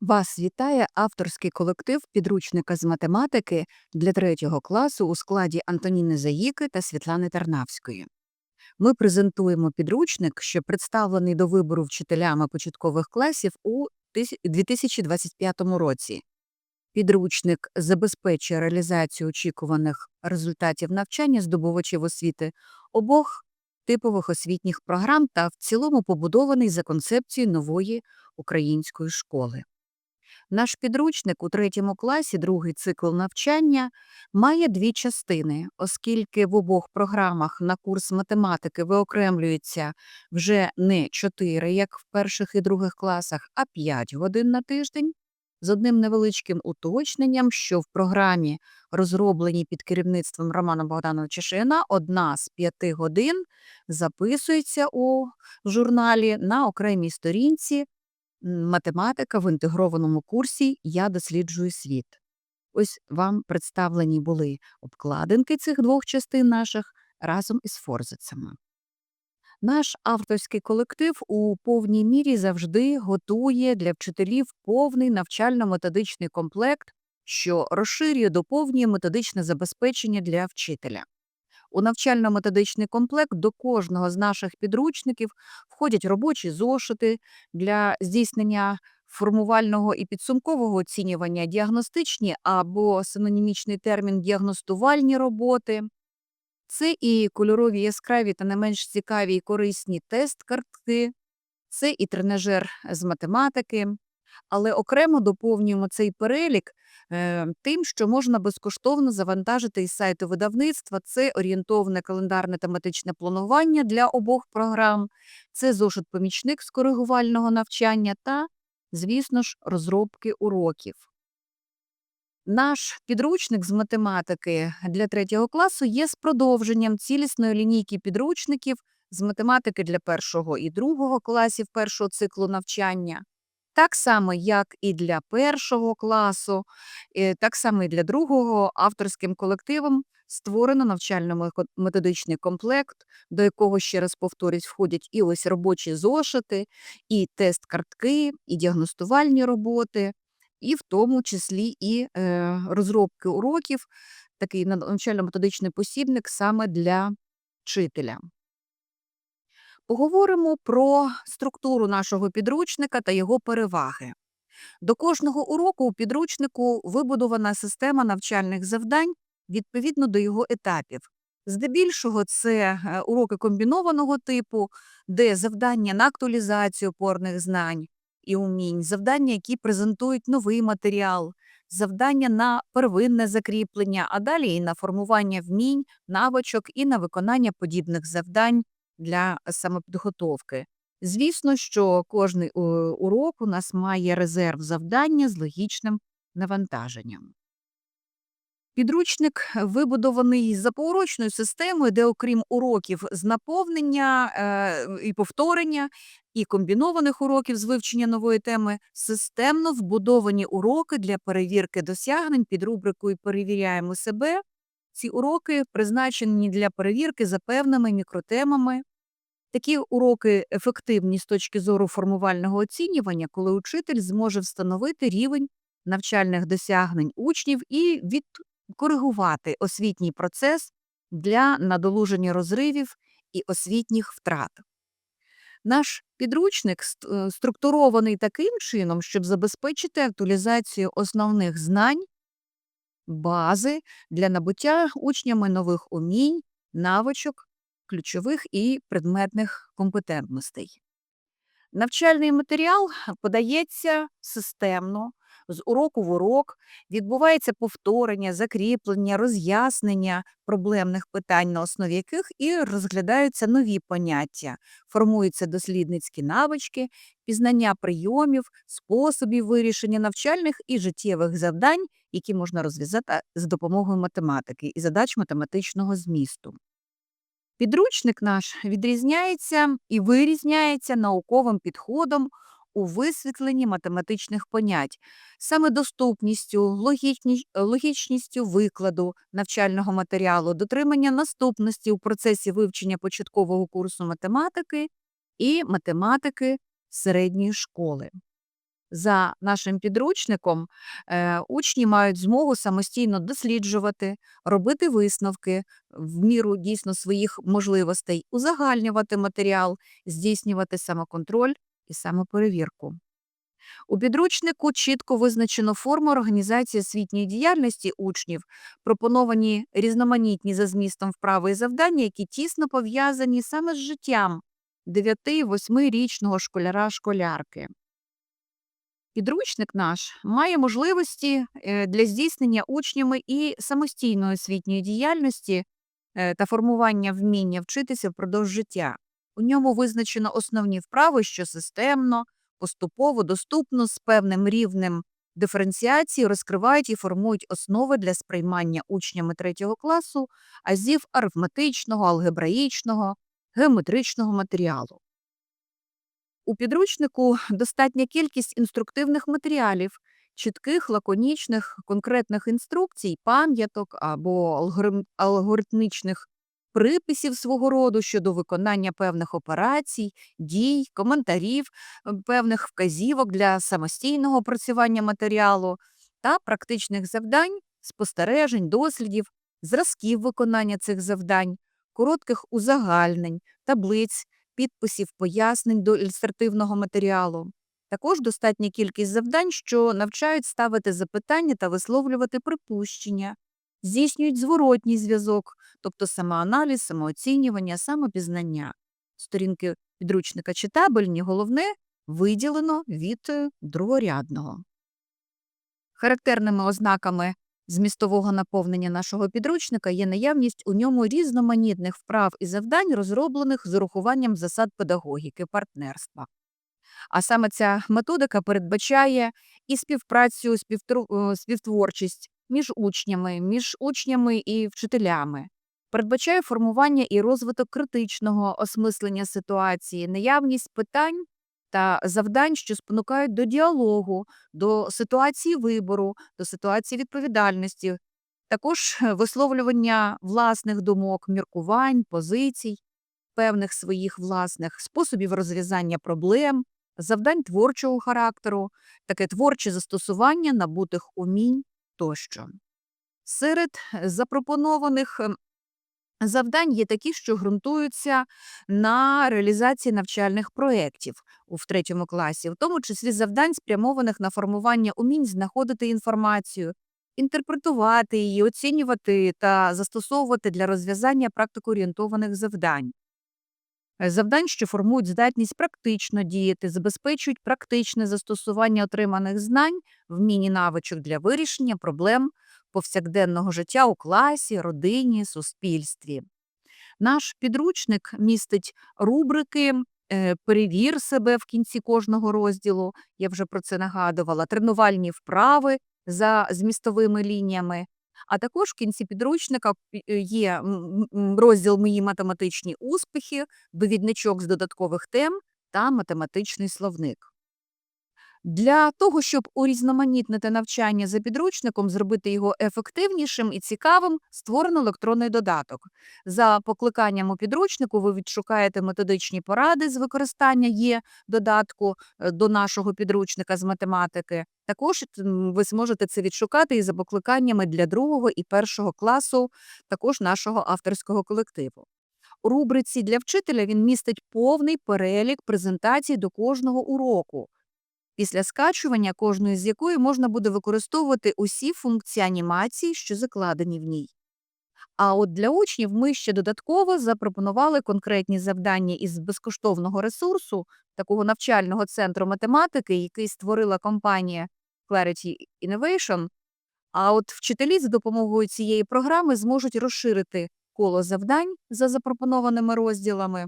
Вас вітає авторський колектив підручника з математики для третього класу у складі Антоніни Заїки та Світлани Тарнавської. Ми презентуємо підручник, що представлений до вибору вчителями початкових класів у 2025 році. Підручник забезпечує реалізацію очікуваних результатів навчання здобувачів освіти обох типових освітніх програм та в цілому побудований за концепцією нової української школи. Наш підручник у третьому класі, другий цикл навчання, має дві частини, оскільки в обох програмах на курс математики виокремлюється вже не 4, як в перших і других класах, а 5 годин на тиждень, з одним невеличким уточненням, що в програмі, розробленій під керівництвом Романа Богдановича Шияна, одна з п'яти годин записується у журналі на окремій сторінці математика в інтегрованому курсі Я досліджую світ. Ось вам представлені були обкладинки цих двох частин наших разом із форзицями. Наш авторський колектив у повній мірі завжди готує для вчителів повний навчально-методичний комплект, що розширює доповнює методичне забезпечення для вчителя. У навчально-методичний комплект до кожного з наших підручників входять робочі зошити для здійснення формувального і підсумкового оцінювання, діагностичні або синонімічний термін діагностувальні роботи. Це і кольорові яскраві та не менш цікаві і корисні тест-картки, це і тренажер з математики. Але окремо доповнюємо цей перелік е, тим, що можна безкоштовно завантажити із сайту видавництва. Це орієнтовне календарне тематичне планування для обох програм, це зошит-помічник з коригувального навчання та, звісно ж, розробки уроків. Наш підручник з математики для третього класу є з продовженням цілісної лінійки підручників з математики для першого і другого класів першого циклу навчання. Так само, як і для першого класу, так само і для другого авторським колективом створено навчально-методичний комплект, до якого, ще раз повторюсь, входять і ось робочі зошити, і тест-картки, і діагностувальні роботи, і в тому числі і е, розробки уроків, такий навчально-методичний посібник саме для вчителя. Поговоримо про структуру нашого підручника та його переваги. До кожного уроку у підручнику вибудована система навчальних завдань відповідно до його етапів. Здебільшого це е, уроки комбінованого типу, де завдання на актуалізацію опорних знань і умінь, завдання, які презентують новий матеріал, завдання на первинне закріплення, а далі і на формування вмінь, навичок і на виконання подібних завдань для самопідготовки. Звісно, що кожний е, урок у нас має резерв завдання з логічним навантаженням. Підручник вибудований за поурочною системою, де, окрім уроків з наповнення е, і повторення, і комбінованих уроків з вивчення нової теми, системно вбудовані уроки для перевірки досягнень під рубрикою Перевіряємо себе. Ці уроки призначені для перевірки за певними мікротемами. Такі уроки ефективні з точки зору формувального оцінювання, коли учитель зможе встановити рівень навчальних досягнень учнів і відкоригувати освітній процес для надолуження розривів і освітніх втрат. Наш підручник е, структурований таким чином, щоб забезпечити актуалізацію основних знань, бази для набуття учнями нових умінь, навичок, ключових і предметних компетентностей. Навчальний матеріал подається системно, з уроку в урок, відбувається повторення, закріплення, роз'яснення проблемних питань, на основі яких і розглядаються нові поняття, формуються дослідницькі навички, пізнання прийомів, способів вирішення навчальних і життєвих завдань, які можна розв'язати з допомогою математики і задач математичного змісту. Підручник наш відрізняється і вирізняється науковим підходом у висвітленні математичних понять, саме доступністю, логічністю викладу навчального матеріалу, дотримання наступності у процесі вивчення початкового курсу математики і математики середньої школи. За нашим підручником е, учні мають змогу самостійно досліджувати, робити висновки в міру дійсно своїх можливостей, узагальнювати матеріал, здійснювати самоконтроль і самоперевірку. У підручнику чітко визначено форму організації освітньої діяльності учнів, пропоновані різноманітні за змістом вправи і завдання, які тісно пов'язані саме з життям 9-8-річного школяра-школярки. Підручник наш має можливості е, для здійснення учнями і самостійної освітньої діяльності е, та формування вміння вчитися впродовж життя. У ньому визначено основні вправи, що системно, поступово, доступно з певним рівнем диференціації розкривають і формують основи для сприймання учнями третього класу азів арифметичного, алгебраїчного, геометричного матеріалу. У підручнику достатня кількість інструктивних матеріалів, чітких, лаконічних, конкретних інструкцій, пам'яток або алгоритмічних приписів свого роду щодо виконання певних операцій, дій, коментарів, певних вказівок для самостійного опрацювання матеріалу та практичних завдань, спостережень, дослідів, зразків виконання цих завдань, коротких узагальнень, таблиць, підписів, пояснень до ілюстративного матеріалу. Також достатня кількість завдань, що навчають ставити запитання та висловлювати припущення, здійснюють зворотній зв'язок, тобто самоаналіз, самооцінювання, самопізнання. Сторінки підручника читабельні, головне виділено від е, другорядного. Характерними ознаками змістового наповнення нашого підручника є наявність у ньому різноманітних вправ і завдань, розроблених з урахуванням засад педагогіки, партнерства. А саме ця методика передбачає і співпрацю, е, співтворчість між учнями, між учнями і вчителями. Передбачає формування і розвиток критичного осмислення ситуації, наявність питань та завдань, що спонукають до діалогу, до ситуації вибору, до ситуації відповідальності, також е, висловлювання власних думок, міркувань, позицій, певних своїх власних способів розв'язання проблем, завдань творчого характеру, таке творче застосування набутих умінь тощо. Серед запропонованих ем, завдань є такі, що ґрунтуються на реалізації навчальних проєктів у третьому класі, в тому числі завдань, спрямованих на формування умінь знаходити інформацію, інтерпретувати її, оцінювати та застосовувати для розв'язання практикоорієнтованих завдань. Е, Завдань, що формують здатність практично діяти, забезпечують практичне застосування отриманих знань, вмінь і навичок для вирішення проблем повсякденного життя у класі, родині, суспільстві. Наш підручник містить рубрики е, Перевір себе в кінці кожного розділу. Я вже про це нагадувала, тренувальні вправи за змістовими лініями. А також в кінці підручника е, є розділ Мої математичні успіхи, довідничок з додаткових тем та математичний словник. Для того, щоб урізноманітнити навчання за підручником, зробити його ефективнішим і цікавим, створено електронний додаток. За покликанням у підручнику ви відшукаєте методичні поради з використання є додатку е, до нашого підручника з математики. Також ви зможете це відшукати і за покликаннями для другого і першого класу також нашого авторського колективу. У рубриці для вчителя він містить повний перелік презентацій до кожного уроку після скачування кожної з якої можна буде використовувати усі функції анімації, що закладені в ній. А от для учнів ми ще додатково запропонували конкретні завдання із безкоштовного ресурсу, такого навчального центру математики, який створила компанія Clarity Innovation. А от вчителі за допомогою цієї програми зможуть розширити коло завдань за запропонованими розділами,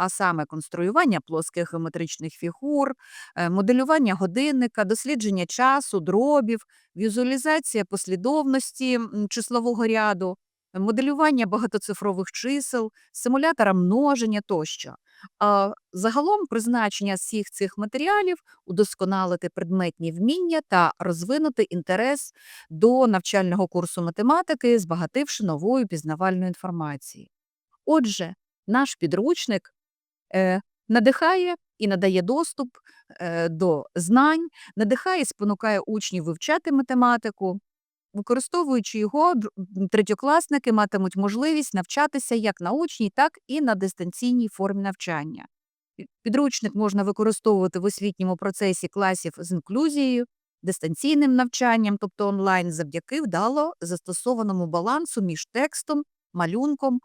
а саме конструювання плоских геометричних фігур, е, моделювання годинника, дослідження часу, дробів, візуалізація послідовності числового ряду, моделювання багатоцифрових чисел, симулятора множення тощо. А загалом призначення всіх цих матеріалів удосконалити предметні вміння та розвинути інтерес до навчального курсу математики, збагативши новою пізнавальною інформацією. Отже, наш підручник надихає і надає доступ е, до знань, надихає і спонукає учнів вивчати математику. Використовуючи його, третьокласники матимуть можливість навчатися як на очній, так і на дистанційній формі навчання. Підручник можна використовувати в освітньому процесі класів з інклюзією, дистанційним навчанням, тобто онлайн, завдяки вдало застосованому балансу між текстом, малюнком,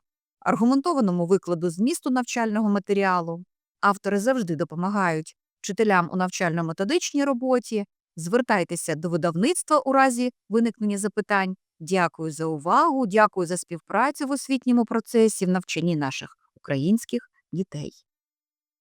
аргументованому викладу змісту навчального матеріалу. Автори завжди допомагають вчителям у навчально-методичній роботі. Звертайтеся до видавництва у разі виникнення запитань. Дякую за увагу, дякую за співпрацю в освітньому процесі в навчанні наших українських дітей.